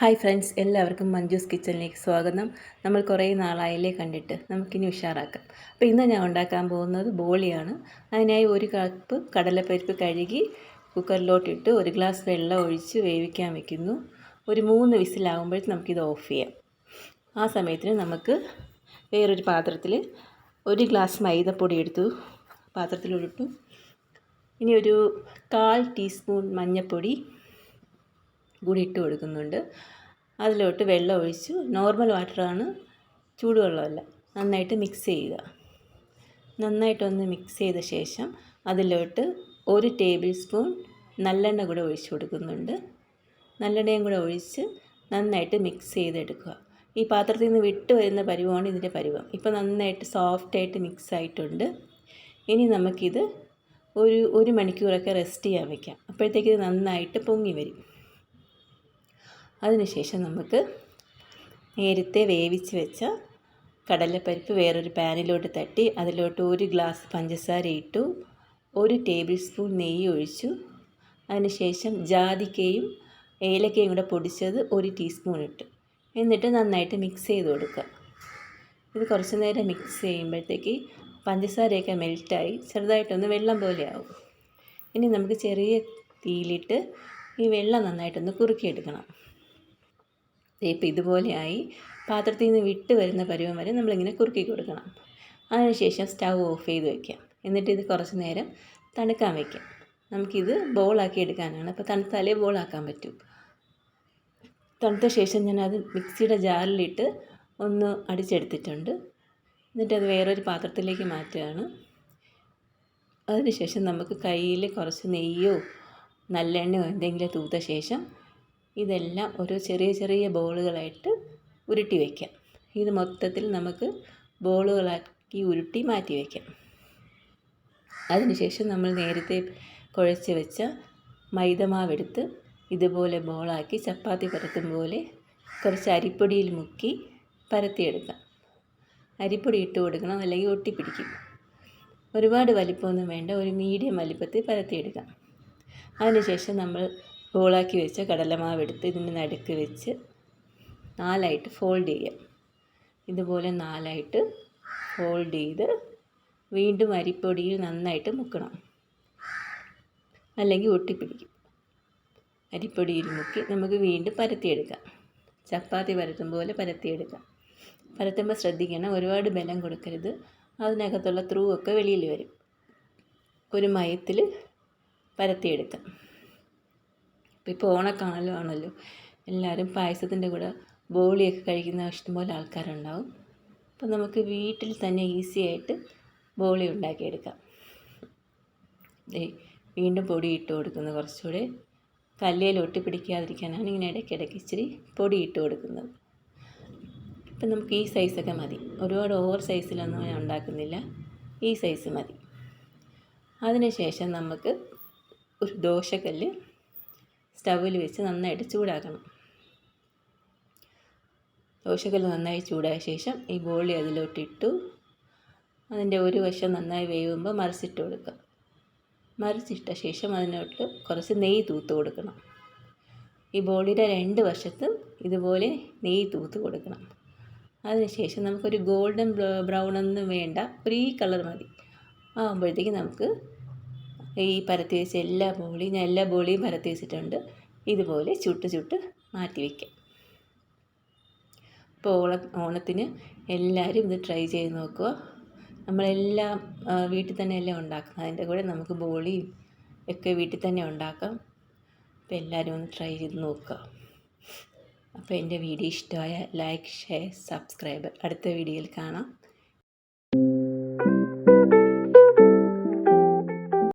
Hi friends എല്ലാവർക്കും മഞ്ജൂസ് കിച്ചണിലേക്ക് സ്വാഗതം. നമ്മൾ കുറേ നാളായില്ലേ കണ്ടിട്ട്. നമുക്കിനി ഉഷാറാക്കാം. അപ്പോൾ ഇന്ന് ഞാൻ ഉണ്ടാക്കാൻ പോകുന്നത് ബോളിയാണ്. അതിനായി ഒരു കപ്പ് കടലപ്പരിപ്പ് കഴുകി കുക്കറിലോട്ടിട്ട് ഒരു ഗ്ലാസ് വെള്ളം ഒഴിച്ച് വേവിക്കാൻ വെക്കുന്നു. ഒരു മൂന്ന് വിസിലാകുമ്പോഴേക്കും നമുക്കിത് ഓഫ് ചെയ്യാം. ആ സമയത്തിന് നമുക്ക് വേറൊരു പാത്രത്തിൽ ഒരു ഗ്ലാസ് മൈദപ്പൊടി എടുത്തു പാത്രത്തിലൊഴിട്ടു. ഇനി ഒരു കാൽ ടീസ്പൂൺ മഞ്ഞൾപ്പൊടി കൂടി ഇട്ട് കൊടുക്കുന്നുണ്ട്. അതിലോട്ട് വെള്ളം ഒഴിച്ച് നോർമൽ വാട്ടറാണ് ചൂടുവെള്ളമല്ല നന്നായിട്ട് മിക്സ് ചെയ്യുക. നന്നായിട്ടൊന്ന് മിക്സ് ചെയ്ത ശേഷം അതിലോട്ട് ഒരു ടേബിൾ സ്പൂൺ നല്ലെണ്ണ കൂടെ ഒഴിച്ച് കൊടുക്കുന്നുണ്ട്. നല്ലെണ്ണയും കൂടെ ഒഴിച്ച് നന്നായിട്ട് മിക്സ് ചെയ്തെടുക്കുക. ഈ പാത്രത്തിൽ നിന്ന് വിട്ട് വരുന്ന പരുവമാണ് ഇതിന്റെ പരുവം. ഇപ്പോൾ നന്നായിട്ട് സോഫ്റ്റായിട്ട് മിക്സ് ആയിട്ടുണ്ട്. ഇനി നമുക്കിത് ഒരു ഒരു മണിക്കൂറൊക്കെ റെസ്റ്റ് ചെയ്യാൻ വയ്ക്കാം അപ്പോഴത്തേക്ക് ഇത് നന്നായിട്ട് പൊങ്ങി വരും. അതിനുശേഷം നമുക്ക് നേരത്തെ വേവിച്ച് വെച്ച കടലപ്പരിപ്പ് വേറൊരു പാനിലോട്ട് തട്ടി അതിലോട്ട് ഒരു ഗ്ലാസ് പഞ്ചസാര ഇട്ടു ഒരു ടേബിൾ സ്പൂൺ നെയ്യ് ഒഴിച്ചു. അതിനുശേഷം ജാതിക്കയും ഏലക്കയും കൂടെ പൊടിച്ചത് ഒരു ടീസ്പൂൺ ഇട്ട്. എന്നിട്ട് നന്നായിട്ട് മിക്സ് ചെയ്ത് കൊടുക്കുക. ഇത് കുറച്ച് നേരം മിക്സ് ചെയ്യുമ്പോഴത്തേക്ക് പഞ്ചസാരയൊക്കെ മെൽറ്റായി ചെറുതായിട്ടൊന്ന് വെള്ളം പോലെ ആവും. ഇനി നമുക്ക് ചെറിയ തീയിലിട്ട് ഈ വെള്ളം നന്നായിട്ടൊന്ന് കുറുക്കിയെടുക്കണം. ഇപ്പം ഇതുപോലെയായി പാത്രത്തിൽ നിന്ന് വിട്ട് വരുന്ന പരുവം വരെ നമ്മളിങ്ങനെ കുറുക്കി കൊടുക്കണം. അതിനുശേഷം സ്റ്റൗ ഓഫ് ചെയ്ത് വയ്ക്കാം എന്നിട്ട് ഇത് കുറച്ച് നേരം തണുക്കാൻ വയ്ക്കാം നമുക്കിത് ബോളാക്കി എടുക്കാനാണ്. അപ്പോൾ തണുത്താലേ ബോളാക്കാൻ പറ്റൂ. തണുത്ത ശേഷം ഞാനത് മിക്സിയുടെ ജാറിലിട്ട് ഒന്ന് അടിച്ചെടുത്തിട്ടുണ്ട്. എന്നിട്ടത് വേറൊരു പാത്രത്തിലേക്ക് മാറ്റുകയാണ്. അതിനുശേഷം നമുക്ക് കയ്യിൽ കുറച്ച് നെയ്യോ നല്ലെണ്ണയോ എന്തെങ്കിലും തൂത്ത ശേഷം ഇതെല്ലാം ഒരു ചെറിയ ചെറിയ ബോളുകളായിട്ട് ഉരുട്ടി വയ്ക്കാം. ഇത് മൊത്തത്തിൽ നമുക്ക് ബോളുകളാക്കി ഉരുട്ടി മാറ്റി വയ്ക്കാം. അതിനുശേഷം നമ്മൾ നേരത്തെ കുഴച്ച് വെച്ച മൈദമാവെടുത്ത് ഇതുപോലെ ബോളാക്കി ചപ്പാത്തി പരത്തും പോലെ കുറച്ച് അരിപ്പൊടിയിൽ മുക്കി പരത്തിയെടുക്കാം. അരിപ്പൊടി ഇട്ട് കൊടുക്കണം അല്ലെങ്കിൽ ഒട്ടിപ്പിടിക്കും. ഒരുപാട് വലിപ്പമൊന്നും വേണ്ട ഒരു മീഡിയം വലിപ്പത്തിൽ പരത്തിയെടുക്കാം. അതിനുശേഷം നമ്മൾ ബോളാക്കി വെച്ച കടലമാവ് എടുത്ത് ഇതിന്റെ നടുക്ക് വെച്ച് നാലായിട്ട് ഫോൾഡ് ചെയ്യാം. ഇതുപോലെ നാലായിട്ട് ഫോൾഡ് ചെയ്ത് വീണ്ടും അരിപ്പൊടിയിൽ നന്നായിട്ട് മുക്കണം. അല്ലെങ്കിൽ ഒട്ടിപ്പിടിക്കും. അരിപ്പൊടിയിൽ മുക്കി നമുക്ക് വീണ്ടും പരത്തിയെടുക്കാം. ചപ്പാത്തി പരത്തും പോലെ പരത്തിയെടുക്കാം. പരത്തുമ്പോൾ ശ്രദ്ധിക്കണം ഒരുപാട് ബലം കൊടുക്കരുത്. അതിനകത്തുള്ള ത്രൂ ഒക്കെ വെളിയിൽ വരും. ഒരു മയത്തിൽ പരത്തിയെടുക്കാം. ഇപ്പോൾ ഓണക്കാലമാണല്ലോ എല്ലാവരും പായസത്തിന്റെ കൂടെ ബോളിയൊക്കെ കഴിക്കുന്ന ഇഷ്ടംപോലെ ആൾക്കാരുണ്ടാവും. അപ്പോൾ നമുക്ക് വീട്ടിൽ തന്നെ ഈസി ആയിട്ട് ബോളി ഉണ്ടാക്കിയെടുക്കാം. വീണ്ടും പൊടി ഇട്ട് കൊടുക്കുന്നത് കുറച്ചുകൂടെ. കല്ലേൽ ഒട്ടി പിടിക്കാതിരിക്കാനാണ് ഇങ്ങനെ ഇടയ്ക്കിടയ്ക്ക് ഇച്ചിരി പൊടി ഇട്ട് കൊടുക്കുന്നത്. ഇപ്പം നമുക്ക് ഈ സൈസൊക്കെ മതി. ഒരുപാട് ഓവർ സൈസിലൊന്നും ഞാൻ ഉണ്ടാക്കുന്നില്ല. ഈ സൈസ് മതി. അതിനുശേഷം നമുക്ക് ഒരു ദോശക്കല്ല് സ്റ്റൗവിൽ വെച്ച് നന്നായിട്ട് ചൂടാക്കണം. ദോശക്കല്ല് നന്നായി ചൂടായ ശേഷം ഈ ബോളി അതിലോട്ടിട്ടു. അതിന്റെ ഒരു വശം നന്നായി വേവുമ്പോൾ മറിച്ചിട്ട് കൊടുക്കുക. മറിച്ചിട്ട ശേഷം അതിനോട്ട് കുറച്ച് നെയ്യ് തൂത്ത് കൊടുക്കണം. ഈ ബോളിയുടെ രണ്ട് വശത്തും ഇതുപോലെ നെയ്യ് തൂത്ത് കൊടുക്കണം. അതിനുശേഷം നമുക്കൊരു ഗോൾഡൻ ബ്രൗൺ വേണ്ട. ഒരു ഈ കളർ മതി. ആകുമ്പോഴത്തേക്ക് നമുക്ക് ഈ പരത്തി വെച്ച എല്ലാ ബോളിയും ഞാൻ എല്ലാ ബോളിയും പരത്തി വെച്ചിട്ടുണ്ട്. ഇതുപോലെ ചുട്ട് ചുട്ട് മാറ്റി വയ്ക്കാം ഇപ്പോൾ ഓണ ഓണത്തിന് എല്ലാവരും ഇത് ട്രൈ ചെയ്ത് നോക്കുക. നമ്മളെല്ലാം വീട്ടിൽ തന്നെ എല്ലാം ഉണ്ടാക്കുന്നത് അതിന്റെ കൂടെ നമുക്ക് ബോളിയും ഒക്കെ വീട്ടിൽ തന്നെ ഉണ്ടാക്കാം. അപ്പോൾ എല്ലാവരും ഒന്ന് ട്രൈ ചെയ്ത് നോക്കുക. അപ്പോൾ എന്റെ വീഡിയോ ഇഷ്ടമായ ലൈക്ക് ഷെയർ സബ്സ്ക്രൈബ് അടുത്ത വീഡിയോയിൽ കാണാം.